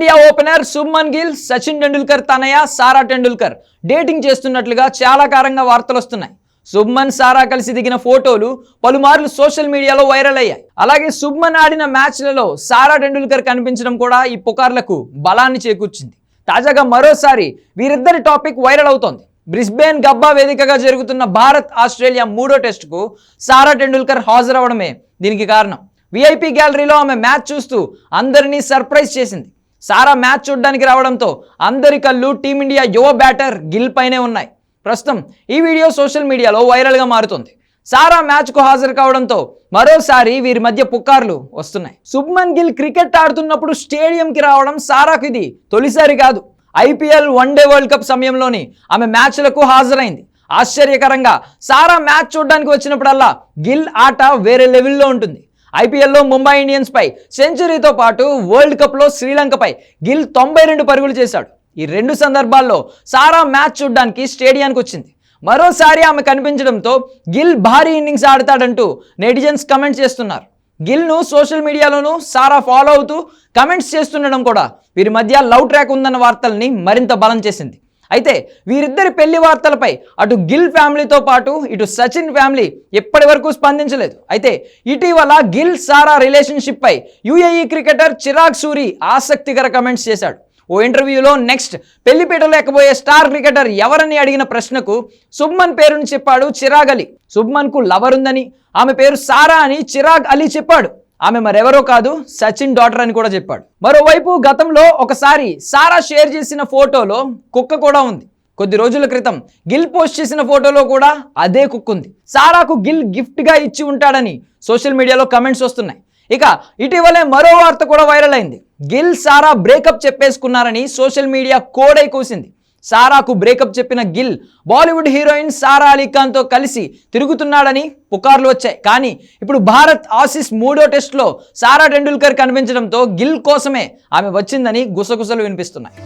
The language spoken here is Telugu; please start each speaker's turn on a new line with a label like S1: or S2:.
S1: ఇండియా ఓపెనర్ సుమన్ గిల్ సచిన్ టెండూల్కర్ తనయ సారా టెండూల్కర్. డేటింగ్ చేస్తున్నట్లుగా చాలా కారంగా వార్తలు వస్తున్నాయి. శుభ్మన్ సారా కలిసి దిగిన ఫోటోలు పలుమార్లు సోషల్ మీడియాలో వైరల్ అయ్యాయి. అలాగే శుభ్మన్ ఆడిన మ్యాచ్లలో సారా టెండూల్కర్ కనిపించడం కూడా ఈ పుకార్లకు బలాన్ని చేకూర్చింది. తాజాగా మరోసారి వీరిద్దరి టాపిక్ వైరల్ అవుతోంది. బ్రిస్బేన్ గబ్బా వేదికగా జరుగుతున్న భారత్ ఆస్ట్రేలియా మూడో టెస్టుకు సారా టెండూల్కర్ హాజరవడమే దీనికి కారణం. విఐపి గ్యాలరీలో ఆమె మ్యాచ్ చూస్తూ అందరినీ సర్ప్రైజ్ చేసింది. సారా మ్యాచ్ చూడడానికి రావడంతో అందరి కళ్ళు టీమిండియా యువ బ్యాటర్ గిల్ పైనే ఉన్నాయి. ప్రస్తుతం ఈ వీడియో సోషల్ మీడియాలో వైరల్గా మారుతుంది. సారా మ్యాచ్కు హాజరు కావడంతో మరోసారి వీరి మధ్య పుకార్లు వస్తున్నాయి. శుభ్మన్ గిల్ క్రికెట్ ఆడుతున్నప్పుడు స్టేడియంకి రావడం సారాకు ఇది తొలిసారి కాదు. IPL one day world cup సమయంలోని ఆమె మ్యాచ్లకు హాజరైంది. ఆశ్చర్యకరంగా సారా మ్యాచ్ చూడడానికి వచ్చినప్పుడల్లా గిల్ ఆట వేరే లెవెల్లో ఉంటుంది. ఐపీఎల్లో ముంబై ఇండియన్స్ పై సెంచరీతో పాటు వరల్డ్ కప్లో శ్రీలంకపై గిల్ తొంభై రెండు పరుగులు చేశాడు. ఈ రెండు సందర్భాల్లో సారా మ్యాచ్ చూడడానికి స్టేడియానికి వచ్చింది. మరోసారి ఆమె కనిపించడంతో గిల్ భారీ ఇన్నింగ్స్ ఆడతాడంటూ నెటిజన్స్ కమెంట్స్ చేస్తున్నారు. గిల్ను సోషల్ మీడియాలోనూ సారా ఫాలో అవుతూ కమెంట్స్ చేస్తుండడం కూడా వీరి మధ్య లవ్ ట్రాక్ ఉందన్న వార్తల్ని మరింత బలం చేసింది. అయితే వీరిద్దరి పెళ్ళి వార్తలపై అటు గిల్ ఫ్యామిలీతో పాటు ఇటు సచిన్ ఫ్యామిలీ ఎప్పటి వరకు స్పందించలేదు. అయితే ఇటీవల గిల్ సారా రిలేషన్షిప్ పై యుఏఈ క్రికెటర్ చిరాగ్ సూరి ఆసక్తికర కమెంట్స్ చేశాడు. ఓ ఇంటర్వ్యూలో నెక్స్ట్ పెళ్ళిపీట లేకపోయే స్టార్ క్రికెటర్ ఎవరని అడిగిన ప్రశ్నకు శుభ్మన్ పేరుని చెప్పాడు చిరాగ్ అలీ. శుభ్మన్కు లవర్ ఉందని ఆమె పేరు సారా అని చిరాగ్ అలీ చెప్పాడు. ఆమె మరెవరో కాదు సచిన్ డాటర్ అని కూడా చెప్పాడు. మరోవైపు గతంలో ఒకసారి సారా షేర్ చేసిన ఫోటోలో కుక్క కూడా ఉంది. కొద్ది రోజుల క్రితం గిల్ పోస్ట్ చేసిన ఫోటోలో కూడా అదే కుక్క ఉంది. సారాకు గిల్ గిఫ్ట్గా ఇచ్చి ఉంటాడని సోషల్ మీడియాలో కమెంట్స్ వస్తున్నాయి. ఇక ఇటీవలే మరో వార్త కూడా వైరల్ అయింది. గిల్ సారా బ్రేకప్ చెప్పేసుకున్నారని సోషల్ మీడియా కోడై కూసింది. సారాకు బ్రేకప్ చెప్పిన గిల్ బాలీవుడ్ హీరోయిన్ సారా అలీ ఖాన్తో కలిసి తిరుగుతున్నాడని పుకార్లు వచ్చాయి. కానీ ఇప్పుడు భారత్ ఆసిస్ మూడో టెస్ట్లో సారా టెండూల్కర్ కనిపించడంతో గిల్ కోసమే ఆమె వచ్చిందని గుసగుసలు వినిపిస్తున్నాయి.